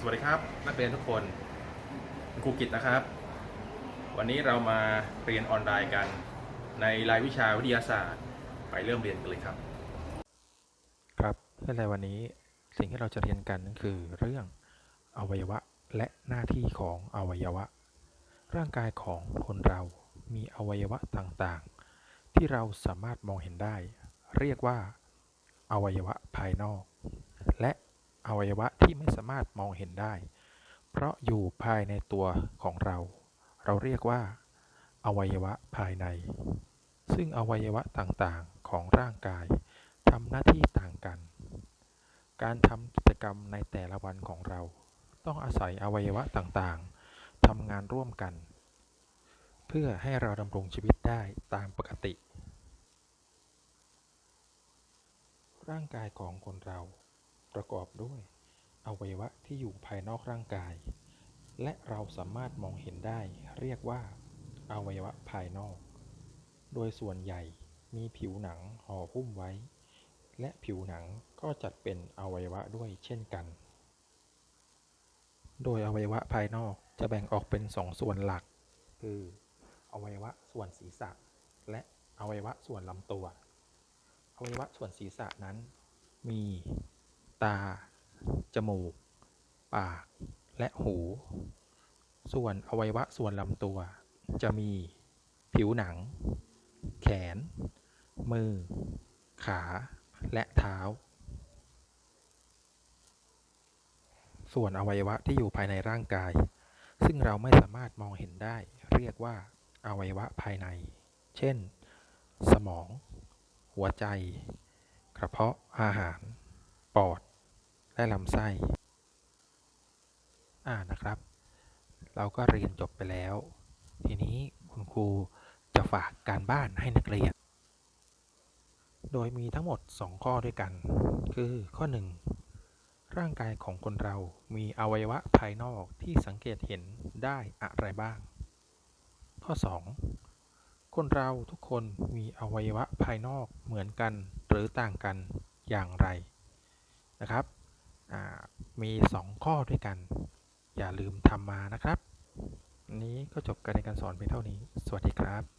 สวัสดีครับ นักเรียนทุกคนครูกิตนะครับ วันนี้เรามาเรียนออนไลน์กัน ในรายวิชาวิทยาศาสตร์ ไปเริ่มเรียนกันเลยครับ ครับในวันนี้สิ่งที่เราจะเรียนกันคือเรื่องอวัยวะและหน้าที่ของอวัยวะ ร่างกายของคนเรามีอวัยวะต่างๆ ที่เราสามารถมองเห็นได้ เรียกว่า อวัยวะภายนอก และ อวัยวะที่ไม่สามารถมองเห็นได้ เพราะอยู่ภายในตัวของเรา เราเรียกว่า อวัยวะภายใน ซึ่งอวัยวะต่างๆของร่างกายทำหน้าที่ต่างกัน การทำกิจกรรมในแต่ละวันของเรา ต้องอาศัยอวัยวะต่างๆทำงานร่วมกัน เพื่อให้เราดำรงชีวิตได้ตามปกติ ร่างกายของคนเรา ประกอบด้วย อวัยวะที่อยู่ภายนอกร่างกาย และเราสามารถมองเห็นได้เรียกว่า อวัยวะภายนอก โดยส่วนใหญ่มีผิวหนังห่อหุ้มไว้ และผิวหนังก็จัดเป็นอวัยวะด้วยเช่นกัน โดยอวัยวะภายนอกจะแบ่งออกเป็นสองส่วนหลัก คืออวัยวะส่วนศีรษะ และอวัยวะส่วนลำตัว อวัยวะส่วนศีรษะนั้นมี ตา จมูก ปาก และหู ส่วนอวัยวะส่วนลำตัว จะมี ผิวหนัง แขน มือ ขา และเท้า ส่วนอวัยวะที่อยู่ภายในร่างกาย ซึ่งเราไม่สามารถมองเห็นได้ เรียกว่า อวัยวะภายใน เช่น สมอง หัวใจ กระเพาะอาหาร ปอด และลำไส้ อ่านะครับ เราก็เรียนจบไปแล้ว ทีนี้คุณครูจะฝากการบ้านให้นักเรียน โดยมีทั้งหมด 2 ข้อด้วยกัน คือข้อ 1 ร่างกายของคนเรามีอวัยวะภายนอกที่สังเกตเห็นได้อะไรบ้าง ข้อ 2 คนเราทุกคนมีอวัยวะภายนอกเหมือนกันหรือต่างกันอย่างไรนะครับ มี 2 ข้อด้วยกัน อย่าลืมทำมานะครับนนี้ก็จบการเรียนการสอนเพียงเท่านี้ สวัสดีครับ